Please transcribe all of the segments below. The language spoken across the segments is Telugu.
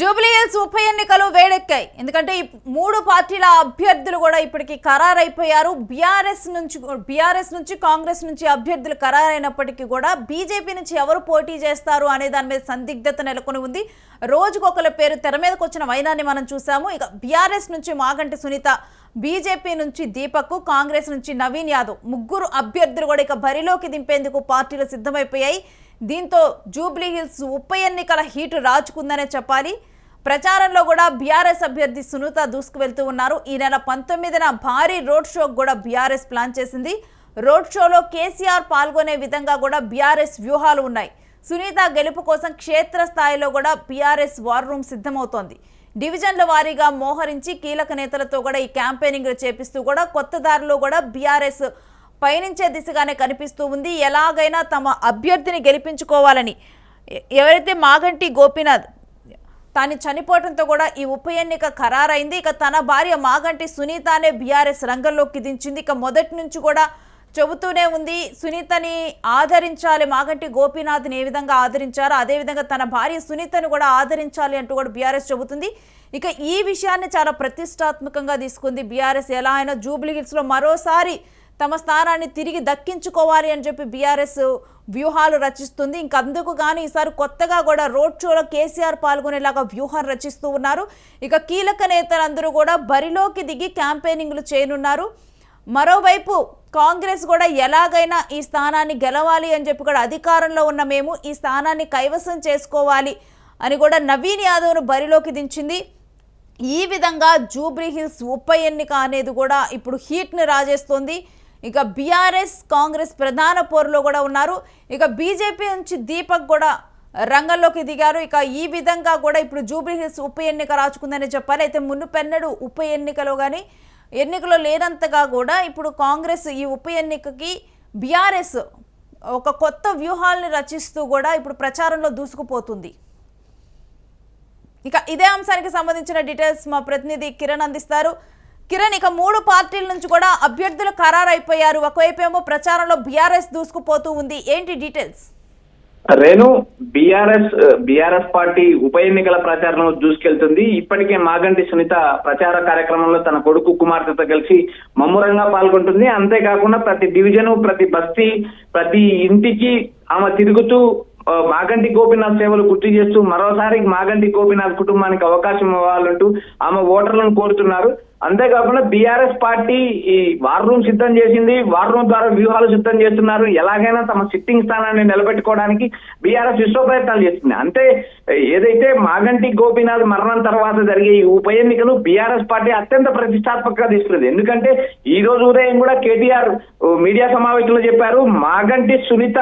జూబ్లీహిల్స్ ఉప ఎన్నికలు వేడెక్కాయి. ఎందుకంటే ఈ మూడు పార్టీల అభ్యర్థులు కూడా ఇప్పటికి ఖరారైపోయారు. బీఆర్ఎస్ నుంచి బీఆర్ఎస్ నుంచి కాంగ్రెస్ నుంచి అభ్యర్థులు ఖరారైనప్పటికీ కూడా బీజేపీ నుంచి ఎవరు పోటీ చేస్తారు అనే దాని మీద సందిగ్ధత నెలకొని ఉంది. రోజుకొకరి పేరు తెర మీదకి వచ్చిన వైనాన్ని మనం చూసాము ఇక బీఆర్ఎస్ నుంచి మాగంటి సునీత బీజేపీ నుంచి దీపక్ కాంగ్రెస్ నుంచి నవీన్ యాదవ్ ముగ్గురు అభ్యర్థులు కూడా ఇక బరిలోకి దింపేందుకు పార్టీలు సిద్ధమైపోయాయి. దీంతో జూబ్లీహిల్స్ ఉప ఎన్నికల హీటు రాచుకుందనే చెప్పాలి. ప్రచారంలో కూడా బీఆర్ఎస్ అభ్యర్థి సునీత దూసుకువెళ్తూ ఉన్నారు. ఈ నెల పంతొమ్మిదిన భారీ రోడ్ షోకు కూడా బీఆర్ఎస్ ప్లాన్ చేసింది. రోడ్ షోలో కేసీఆర్ పాల్గొనే విధంగా కూడా బీఆర్ఎస్ వ్యూహాలు ఉన్నాయి. సునీత గెలుపు కోసం క్షేత్రస్థాయిలో కూడా బీఆర్ఎస్ వార్ రూమ్ సిద్ధమవుతోంది. డివిజన్ల వారీగా మోహరించి కీలక నేతలతో కూడా ఈ క్యాంపెయినింగ్ చేపిస్తూ కూడా కొత్త దారిలో కూడా బీఆర్ఎస్ పయనించే దిశగానే కనిపిస్తూ ఉంది. ఎలాగైనా తమ అభ్యర్థిని గెలిపించుకోవాలని ఎవరైతే మాగంటి గోపీనాథ్ తాను చనిపోవడంతో కూడా ఈ ఉప ఎన్నిక ఖరారైంది. ఇక తన భార్య మాగంటి సునీతనే బీఆర్ఎస్ రంగంలోకి దించింది. ఇక మొదటి నుంచి కూడా చెబుతూనే ఉంది. సునీతని ఆదరించాలి. మాగంటి గోపీనాథ్ని ఏ విధంగా ఆదరించారో? అదేవిధంగా తన భార్య సునీతను కూడా ఆదరించాలి అంటూ కూడా బీఆర్ఎస్ చెబుతుంది. ఇక ఈ విషయాన్ని చాలా ప్రతిష్టాత్మకంగా తీసుకుంది బీఆర్ఎస్. ఎలా అయినా జూబ్లీ హిల్స్లో మరోసారి తమ స్థానాన్ని తిరిగి దక్కించుకోవాలి అని చెప్పి బీఆర్ఎస్ వ్యూహాలు రచిస్తుంది. ఇంక అందుకు ఈసారి కొత్తగా కూడా రోడ్ షోలో కేసీఆర్ పాల్గొనేలాగా వ్యూహం రచిస్తూ ఉన్నారు. ఇక కీలక నేతలందరూ కూడా బరిలోకి దిగి క్యాంపెయినింగ్లు చేయనున్నారు. మరోవైపు కాంగ్రెస్ కూడా ఎలాగైనా ఈ స్థానాన్ని గెలవాలి అని చెప్పి కూడా అధికారంలో ఉన్న మేము ఈ స్థానాన్ని కైవసం చేసుకోవాలి అని కూడా నవీన్ యాదవ్ను బరిలోకి దించింది. ఈ విధంగా జూబ్లీ హిల్స్ ఉప ఎన్నిక అనేది కూడా ఇప్పుడు హీట్ని రాజేస్తోంది. ఇక బీఆర్ఎస్ కాంగ్రెస్ ప్రధాన పోరులో కూడా ఉన్నారు. ఇక బీజేపీ నుంచి దీపక్ కూడా రంగంలోకి దిగారు. ఇక ఈ విధంగా కూడా ఇప్పుడు జూబ్లీహిల్స్ ఉప ఎన్నిక రాచుకుందని చెప్పాలి. అయితే మునుపెన్నడు ఉప ఎన్నికలో కానీ ఎన్నికలో లేనంతగా కూడా ఇప్పుడు కాంగ్రెస్ ఈ ఉప ఎన్నికకి బీఆర్ఎస్ ఒక కొత్త వ్యూహాలని రచిస్తూ కూడా ఇప్పుడు ప్రచారంలో దూసుకుపోతుంది. ఇక ఇదే అంశానికి సంబంధించిన డీటెయిల్స్ మా ప్రతినిధి కిరణ్ అందిస్తారు. కిరణ్ ఇక మూడు పార్టీల నుంచి కూడా అభ్యర్థులు ఖరారైపోయారు. ఒకవైపేమో ప్రచారంలో బీఆర్ఎస్ దూసుకుపోతూ ఉంది. ఏంటి details? Renu BRS BRS party ఉప ఎన్నికల ప్రచారంలో దూసుకెళ్తుంది. ఇప్పటికే మాగంటి సునీత ప్రచార కార్యక్రమంలో తన కొడుకు కుమార్తెతో కలిసి మమ్మురంగా పాల్గొంటుంది. అంతేకాకుండా ప్రతి డివిజన్ ప్రతి బస్తీ ప్రతి ఇంటికి ఆమె తిరుగుతూ మాగంటి గోపీనాథ్ సేవలు గుర్తు చేస్తూ మరోసారి మాగంటి గోపీనాథ్ కుటుంబానికి అవకాశం ఇవ్వాలంటూ ఆమె ఓటర్లను కోరుతున్నారు. అంతేకాకుండా బీఆర్ఎస్ పార్టీ ఈ వార్ రూమ్ సిద్ధం చేసింది. వార్ రూమ్ ద్వారా వ్యూహాలు సిద్ధం చేస్తున్నారు. ఎలాగైనా తమ సిట్టింగ్ స్థానాన్ని నిలబెట్టుకోవడానికి బీఆర్ఎస్ విశ్వ ప్రయత్నాలు చేస్తుంది. అంటే ఏదైతే మాగంటి గోపీనాథ్ మరణం తర్వాత జరిగే ఈ ఉప ఎన్నికను బీఆర్ఎస్ పార్టీ అత్యంత ప్రతిష్టాత్మకంగా తీసుకుంది ఎందుకంటే ఈ రోజు ఉదయం కూడా కేటీఆర్ మీడియా సమావేశంలో చెప్పారు మాగంటి సునీత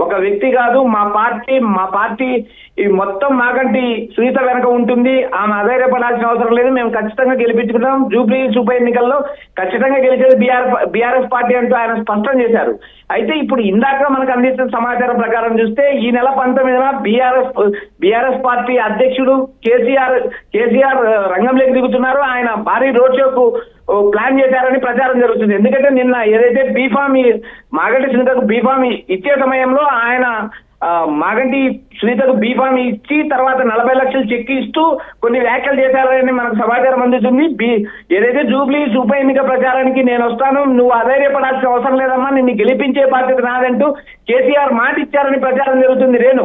ఒక వ్యక్తి కాదు మా పార్టీ మా పార్టీ ఈ మొత్తం మాకంటి సునీత వెనక ఉంటుంది. ఆమె అధైర్యపడాల్సిన అవసరం లేదు. మేము ఖచ్చితంగా గెలిపించుకుంటాం. జూబ్లీ ఉప ఎన్నికల్లో ఖచ్చితంగా గెలిచేది బీఆర్ బీఆర్ఎస్ పార్టీ అంటూ ఆయన స్పష్టం చేశారు. అయితే ఇప్పుడు ఇందాక మనకు అందిస్తున్న సమాచారం ప్రకారం చూస్తే ఈ నెల పంతొమ్మిదిన బీఆర్ఎస్ బీఆర్ఎస్ పార్టీ అధ్యక్షుడు కేసీఆర్ కేసీఆర్ రంగంలోకి దిగుతున్నారు. ఆయన భారీ రోడ్ షోకు ప్లాన్ చేశారని ప్రచారం జరుగుతుంది. ఎందుకంటే నిన్న ఏదైతే బీఫామ్ మాగటి మాగంటి బీఫామ్ ఇచ్చే సమయంలో ఆయన మాగంటి సునీతకు బీఫామ్ ఇచ్చి తర్వాత నలభై లక్షలు చెక్ ఇస్తూ కొన్ని వ్యాఖ్యలు చేశారని మనకు సమాచారం అందుతుంది బీ ఏదైతే జూబ్లీ ఉప ఎన్నిక ప్రచారానికి నేను వస్తాను నువ్వు అధైర్యపడాల్సిన అవసరం లేదమ్మా నిన్ను గెలిపించే బాధ్యత నాదంటూ కేసీఆర్ మాట ఇచ్చారని ప్రచారం జరుగుతుంది రేణు.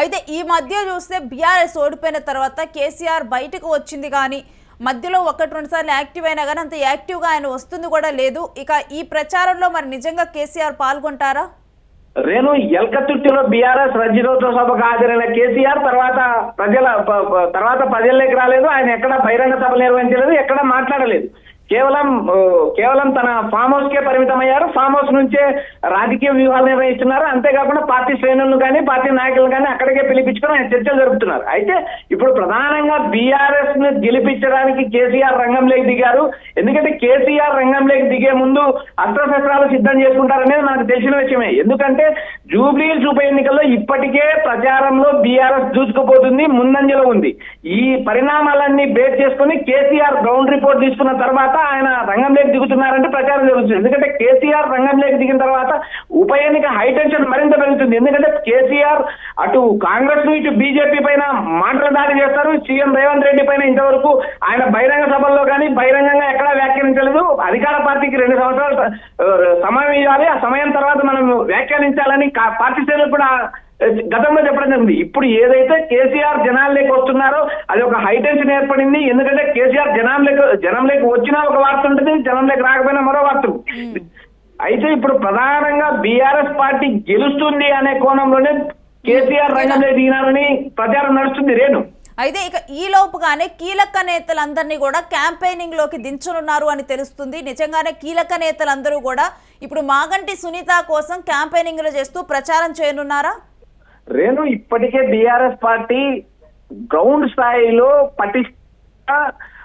అయితే ఈ మధ్య చూస్తే బీఆర్ఎస్ ఓడిపోయిన తర్వాత కేసీఆర్ బయటకు వచ్చింది కానీ మధ్యలో ఒకటి రెండు సార్లు యాక్టివ్ అయినా కానీ అంత యాక్టివ్గా ఆయన వస్తుంది కూడా లేదు. ఇక ఈ ప్రచారంలో మరి నిజంగా కేసీఆర్ పాల్గొంటారా? రేణు ఎల్కతుర్తిలో బీఆర్ఎస్ రజనోత్సవ సభకు హాజరైన కేసీఆర్ తర్వాత ప్రజల తర్వాత ప్రజల్లోకి రాలేదు. ఆయన ఎక్కడ బహిరంగ సభ నిర్వహించలేదు ఎక్కడ మాట్లాడలేదు. కేవలం కేవలం తన ఫామ్ హౌస్ కే పరిమితమయ్యారు. ఫామ్ హౌస్ నుంచే రాజకీయ వ్యూహాలు నిర్వహిస్తున్నారు. అంతేకాకుండా పార్టీ శ్రేణులను కానీ పార్టీ నాయకులను కానీ అక్కడికే పిలిపించుకొని ఆయన చర్చలు జరుపుతున్నారు. అయితే ఇప్పుడు ప్రధానంగా బీఆర్ఎస్ను గెలిపించడానికి కేసీఆర్ రంగంలోకి దిగారు. ఎందుకంటే కేసీఆర్ రంగంలోకి దిగే ముందు అస్త్రశస్త్రాలు సిద్ధం చేసుకుంటారనేది మనకు తెలిసిన విషయమే. ఎందుకంటే జూబ్లీ ఉప ఎన్నికల్లో ఇప్పటికే ప్రచారంలో బీఆర్ఎస్ దూసుకుపోతుంది ముందంజలో ఉంది. ఈ పరిణామాలన్నీ బేస్ చేసుకుని కేసీఆర్ గ్రౌండ్ రిపోర్ట్ తీసుకున్న తర్వాత తర్వాత ఆయన రంగంలోకి దిగుతున్నారంటే ప్రచారం జరుగుతుంది. ఎందుకంటే కేసీఆర్ రంగంలోకి దిగిన తర్వాత ఉప ఎన్నిక హైటెన్షన్ మరింత పెరుగుతుంది. ఎందుకంటే కేసీఆర్ అటు కాంగ్రెస్ ఇటు బీజేపీ పైన మాటల దాడి చేస్తారు. సీఎం రేవంత్ రెడ్డి పైన ఇంతవరకు ఆయన బహిరంగ సభల్లో కానీ బహిరంగంగా ఎక్కడా వ్యాఖ్యానించలేదు. అధికార పార్టీకి రెండు సంవత్సరాలు సమయం ఇవ్వాలి. ఆ సమయం తర్వాత మనం వ్యాఖ్యానించాలని పార్టీ శ్రేణులు కూడా గతంలో చెప్పడం జరిగింది. ఇప్పుడు ఏదైతే కేసీఆర్ జనాల్లోకి వస్తున్నారో అది ఒక హైటెన్షన్ ఏర్పడింది. ఎందుకంటే కేసీఆర్ జనాల్లోకి జనంలోకి వచ్చినా ఒక వార్త ఉంటుంది జనంలోకి రాకపోయినా మరో వార్త అయితే ఇప్పుడు ప్రధానంగా బీఆర్ఎస్ పార్టీ గెలుస్తుంది అనే కోణంలోనే కేసీఆర్ రంగంలో దిగినారని ప్రచారం నడుస్తుంది రేణు. అయితే ఇక ఈ లోపుగానే కీలక నేతలందరినీ కూడా క్యాంపెయినింగ్లోకి దించనున్నారు అని తెలుస్తుంది. నిజంగానే కీలక నేతలందరూ కూడా ఇప్పుడు మాగంటి సునీత కోసం క్యాంపెయినింగ్ చేస్తూ ప్రచారం చేయనున్నారా? రేణు ఇప్పటికే బీఆర్ఎస్ పార్టీ గ్రౌండ్ స్థాయిలో పటిష్ట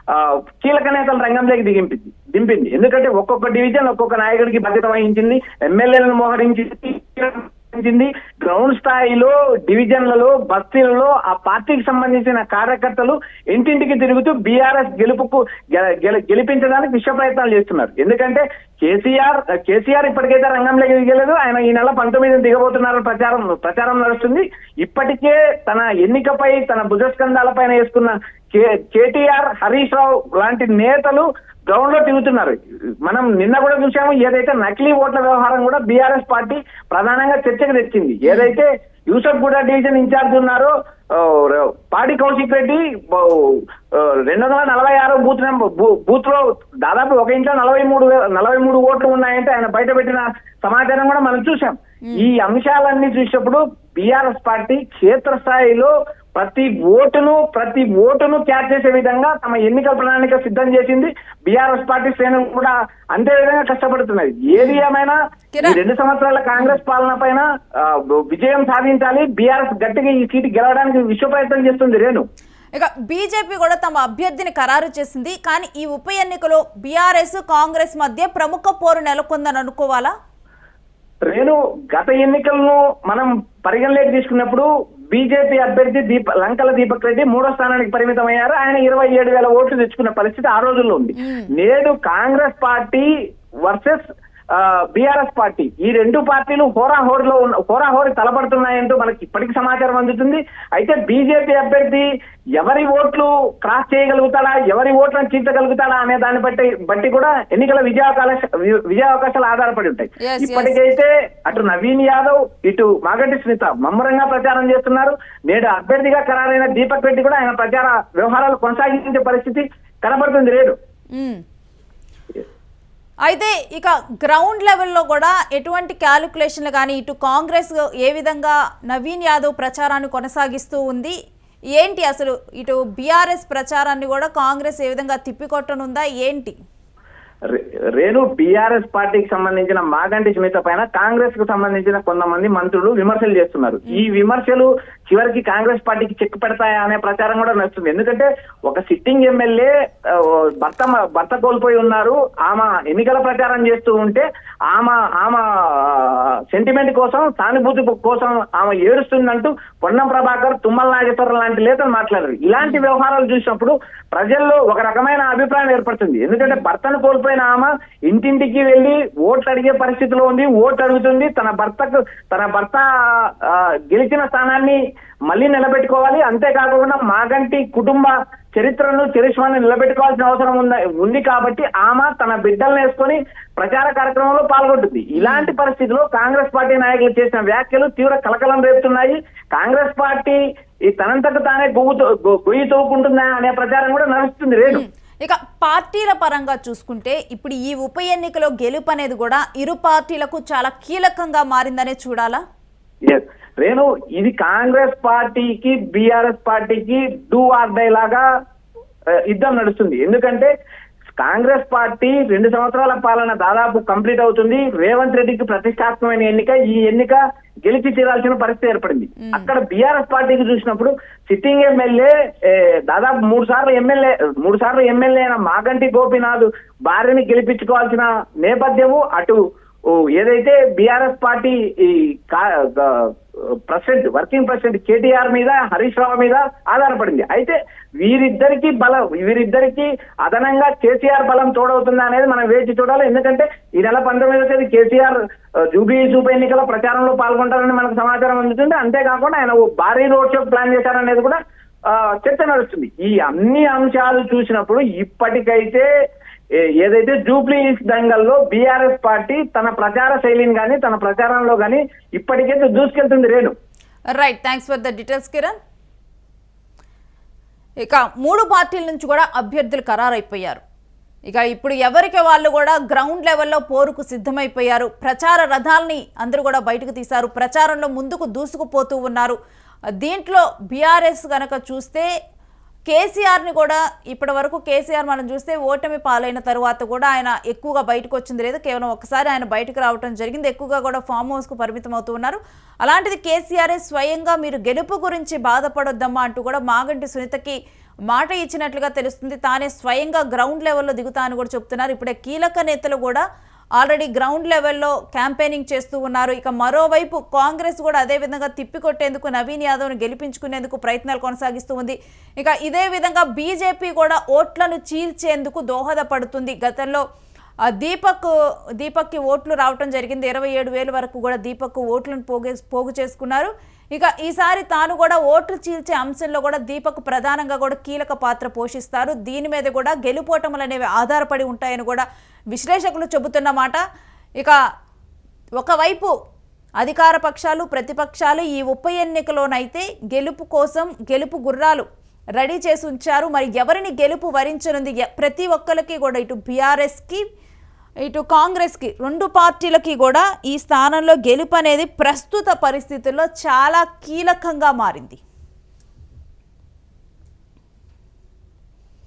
ఆ, కీలక నేతల రంగంలోకి దిగింపింది దింపింది. ఎందుకంటే ఒక్కొక్క డివిజన్ ఒక్కొక్క నాయకుడికి బాధ్యత వహించింది ఎమ్మెల్యేలను మోహరించింది. గ్రౌండ్ స్థాయిలో డివిజన్లలో బస్తీలలో ఆ పార్టీకి సంబంధించిన కార్యకర్తలు ఇంటింటికి తిరుగుతూ బీఆర్ఎస్ గెలుపుకు గె- గెలిపించడానికి విశ్వ ప్రయత్నాలు చేస్తున్నారు. ఎందుకంటే కేసీఆర్ కేసీఆర్ ఇప్పటికైతే రంగంలోకి దిగలేదు. ఆయన ఈ నెల పంతొమ్మిది దిగబోతున్నారు ప్రచారం ప్రచారం నడుస్తుంది. ఇప్పటికే తన ఎన్నికపై తన భుజస్కంధాలపైన వేసుకున్న కే కేటీఆర్ హరీష్ రావు లాంటి నేతలు గ్రౌండ్లో తిరుగుతున్నారు. మనం నిన్న కూడా చూసాము ఏదైతే నకిలీ ఓట్ల వ్యవహారం కూడా బీఆర్ఎస్ పార్టీ ప్రధానంగా చర్చకు తెచ్చింది. ఏదైతే యూసఫ్ గూడ డివిజన్ ఇన్ఛార్జ్ ఉన్నారో పాడి కౌశిక్ రెడ్డి రెండు వందల నలభై ఆరు బూత్ బూత్లో దాదాపు ఒక ఇంట్లో నలభై మూడు నలభై మూడు ఓట్లు ఉన్నాయంటే ఆయన బయట పెట్టిన సమాచారం కూడా మనం చూసాం ఈ అంశాలన్నీ చూసినప్పుడు బీఆర్ఎస్ పార్టీ క్షేత్రస్థాయిలో ప్రతి ఓటును ప్రతి ఓటును క్యాచ్ చేసే విధంగా తమ ఎన్నికల ప్రణాళిక సిద్ధం చేసింది. బీఆర్ఎస్ పార్టీ శ్రేణులు కూడా అంతే విధంగా కష్టపడుతున్నది. ఏది ఏమైనా. రెండు సంవత్సరాల కాంగ్రెస్ పాలన పైన విజయం సాధించాలి. బీఆర్ఎస్ గట్టిగా ఈ సీటు గెలవడానికి విశ్వ ప్రయత్నం చేస్తుంది రేణు. ఇక బీజేపీ కూడా తమ అభ్యర్థిని ఖరారు చేసింది. కానీ ఈ ఉప ఎన్నికలో బీఆర్ఎస్ కాంగ్రెస్ మధ్య ప్రముఖ పోరు నెలకొందని అనుకోవాలా? రేణు గత ఎన్నికలను మనం పరిగణలోకి తీసుకున్నప్పుడు బీజేపీ అభ్యర్థి దీప లంకల దీపక్ రెడ్డి మూడో స్థానానికి పరిమితం అయ్యారు ఆయన ఇరవై ఏడు వేల ఓట్లు తెచ్చుకున్న పరిస్థితి ఆ రోజుల్లో ఉంది. నేడు Congress party versus BRS party. ఈ రెండు పార్టీలు హోరాహోరీలో ఉన్న హోరాహోరీ తలపడుతున్నాయంటూ మనకి ఇప్పటికి సమాచారం అందుతుంది. అయితే బీజేపీ అభ్యర్థి ఎవరి ఓట్లు క్రాస్ చేయగలుగుతాడా ఎవరి ఓట్లను చీల్చగలుగుతాడా అనే దాన్ని బట్టి బట్టి కూడా ఎన్నికల విజయావకాశ విజయావకాశాలు ఆధారపడి ఉంటాయి. ఇప్పటికైతే అటు నవీన్ యాదవ్ ఇటు మాగంటి సునీత మమ్మరంగా ప్రచారం చేస్తున్నారు. నేడు అభ్యర్థిగా ఖరారైన దీపక్ రెడ్డి కూడా ఆయన ప్రచార వ్యవహారాలు కొనసాగించే పరిస్థితి కనబడుతుంది రేడు. అయితే ఇక గ్రౌండ్ లెవెల్లో కూడా ఎటువంటి క్యాలిక్యులేషన్లు కానీ ఇటు కాంగ్రెస్ ఏ విధంగా నవీన్ యాదవ్ ప్రచారాన్ని కొనసాగిస్తూ ఉంది? ఏంటి అసలు ఇటు బీఆర్ఎస్ ప్రచారాన్ని కూడా కాంగ్రెస్ ఏ విధంగా తిప్పికొట్టనుందా? ఏంటి? రేణు బీఆర్ఎస్ పార్టీకి సంబంధించిన మాగంటి సునీత పైన కాంగ్రెస్కు సంబంధించిన కొంతమంది మంత్రులు విమర్శలు చేస్తున్నారు. ఈ విమర్శలు చివరికి కాంగ్రెస్ పార్టీకి చెక్ పెడతాయా అనే ప్రచారం కూడా నడుస్తుంది. ఎందుకంటే ఒక సిట్టింగ్ ఎమ్మెల్యే భర్త భర్త కోల్పోయి ఉన్నారు. ఆమె ఎన్నికల ప్రచారం చేస్తూ ఉంటే ఆమె ఆమె సెంటిమెంట్ కోసం సానుభూతి కోసం ఆమె ఏడుస్తుందంటూ పొన్నం ప్రభాకర్ తుమ్మల నాగేశ్వరరావు లాంటి నేతలు మాట్లాడారు. ఇలాంటి వ్యవహారాలు చూసినప్పుడు ప్రజల్లో ఒక రకమైన అభిప్రాయం ఏర్పడుతుంది. ఎందుకంటే భర్తను కోల్పోయిన ఆమె ఇంటింటికి వెళ్ళి ఓట్లు అడిగే పరిస్థితిలో ఉంది ఓట్లు అడుగుతుంది. తన భర్తకు తన భర్త గెలిచిన స్థానాన్ని మళ్ళీ నిలబెట్టుకోవాలి. అంతేకాకుండా మాగంటి కుటుంబ చరిత్రను చరిష్మాన్ని నిలబెట్టుకోవాల్సిన అవసరం ఉంది ఉంది కాబట్టి ఆమె తన బిడ్డలను వేసుకొని ప్రచార కార్యక్రమంలో పాల్గొంటుంది. ఇలాంటి పరిస్థితిలో కాంగ్రెస్ పార్టీ నాయకులు చేసిన వ్యాఖ్యలు తీవ్ర కలకలం రేపుతున్నాయి. కాంగ్రెస్ పార్టీ ఈ తనంతకు తానే గొయ్యి గొయ్యి తోకుంటుందా అనే ప్రచారం కూడా నడుస్తుంది రేణు ఇక పార్టీల పరంగా చూసుకుంటే ఇప్పుడు ఈ ఉప ఎన్నికలో గెలుపు అనేది కూడా ఇరు పార్టీలకు చాలా కీలకంగా మారిందనే చూడాలా? ఎస్ రేణు ఇది కాంగ్రెస్ పార్టీకి బీఆర్ఎస్ పార్టీకి డూ ఆర్ డై లాగా యుద్ధం నడుస్తుంది. ఎందుకంటే కాంగ్రెస్ పార్టీ రెండు సంవత్సరాల పాలన దాదాపు కంప్లీట్ అవుతుంది. రేవంత్ రెడ్డికి ప్రతిష్టాత్మకమైన ఎన్నిక ఈ ఎన్నిక గెలిచి తీరాల్సిన పరిస్థితి ఏర్పడింది. అక్కడ బీఆర్ఎస్ పార్టీకి చూసినప్పుడు సిట్టింగ్ ఎమ్మెల్యే దాదాపు మూడు సార్లు ఎమ్మెల్యే మూడు సార్లు ఎమ్మెల్యే అయిన మాగంటి గోపీనాథ్ భార్యని గెలిపించుకోవాల్సిన నేపథ్యము అటు ఏదైతే బీఆర్ఎస్ పార్టీ ఈ ప్రెసిడెంట్ వర్కింగ్ ప్రెసిడెంట్ కేటీఆర్ మీద హరీష్ రావు మీద ఆధారపడింది. అయితే వీరిద్దరికి బలం వీరిద్దరికి అదనంగా కేసీఆర్ బలం తోడవుతుందా అనేది మనం వేచి చూడాలి. ఎందుకంటే ఈ నెల పంతొమ్మిదవ తేదీ కేసీఆర్ జూబీ ఉప ఎన్నికల ప్రచారంలో పాల్గొంటారని మనకు సమాచారం అందుతుంది. అంతేకాకుండా ఆయన భారీ రోడ్ షో ప్లాన్ చేశారనేది కూడా చర్చ నడుస్తుంది. ఈ అన్ని అంశాలు చూసినప్పుడు ఇప్పటికైతే ఏదైతే జూబ్లీ దంగల్లో బీఆర్ఎస్ పార్టీ తన ప్రచార శైలిని కానీ తన ప్రచారంలో కానీ ఇప్పటికైతే దూసుకెళ్తుంది Renu. Right thanks for the details Kiran ఇక మూడు పార్టీల నుంచి కూడా అభ్యర్థులు ఖరారైపోయారు. ఇక ఇప్పుడు ఎవరికి వాళ్ళు కూడా గ్రౌండ్ లెవెల్లో పోరుకు సిద్ధమైపోయారు. ప్రచార రథాల్ని అందరూ కూడా బయటకు తీశారు. ప్రచారంలో ముందుకు దూసుకుపోతూ ఉన్నారు. దీంట్లో బీఆర్ఎస్ కనుక చూస్తే కేసీఆర్ని కూడా ఇప్పటి వరకు కేసీఆర్ మనం చూస్తే ఓటమి పాలైన తర్వాత కూడా ఆయన ఎక్కువగా బయటకు వచ్చింది లేదు. కేవలం ఒకసారి ఆయన బయటకు రావడం జరిగింది. ఎక్కువగా కూడా ఫామ్ హౌస్కు పరిమితం అవుతూ ఉన్నారు. అలాంటిది కేసీఆర్ స్వయంగా మీరు గెలుపు గురించి బాధపడొద్దమ్మా అంటూ కూడా మాగంటి సునీతకి మాట ఇచ్చినట్లుగా తెలుస్తుంది. తానే స్వయంగా గ్రౌండ్ లెవెల్లో దిగుతా అని కూడా చెప్తున్నారు. ఇప్పుడే కీలక నేతలు కూడా ఆల్రెడీ గ్రౌండ్ లెవెల్లో క్యాంపెయినింగ్ చేస్తూ ఉన్నారు. ఇక మరోవైపు కాంగ్రెస్ కూడా అదే విధంగా తిప్పికొట్టేందుకు నవీన్ యాదవ్ను గెలిపించుకునేందుకు ప్రయత్నాలు కొనసాగిస్తూ ఉంది. ఇక ఇదే విధంగా బీజేపీ కూడా ఓట్లను చీల్చేందుకు దోహదపడుతుంది. గతంలో దీపక్ దీపక్కి ఓట్లు రావటం జరిగింది. ఇరవై ఏడు వేల వరకు కూడా దీపక్ ఓట్లను పోగే పోగు చేసుకున్నారు. ఇక ఈసారి తాను కూడా ఓట్లు చీల్చే అంశంలో కూడా దీపక్ ప్రధానంగా కూడా కీలక పాత్ర పోషిస్తారు. దీని మీద కూడా గెలుపోటములు అనేవి ఆధారపడి ఉంటాయని కూడా విశ్లేషకులు చెబుతున్నమాట. ఇక ఒకవైపు అధికార పక్షాలు ప్రతిపక్షాలు ఈ ఉప ఎన్నికలోనైతే గెలుపు కోసం గెలుపు గుర్రాలు రెడీ చేసి ఉంచారు. మరి ఎవరిని గెలుపు వరించనుంది? ప్రతి ఒక్కరికి కూడా ఇటు బీఆర్ఎస్కి ఇటు కాంగ్రెస్కి రెండు పార్టీలకి కూడా ఈ స్థానంలో గెలుపు అనేది ప్రస్తుత పరిస్థితుల్లో చాలా కీలకంగా మారింది.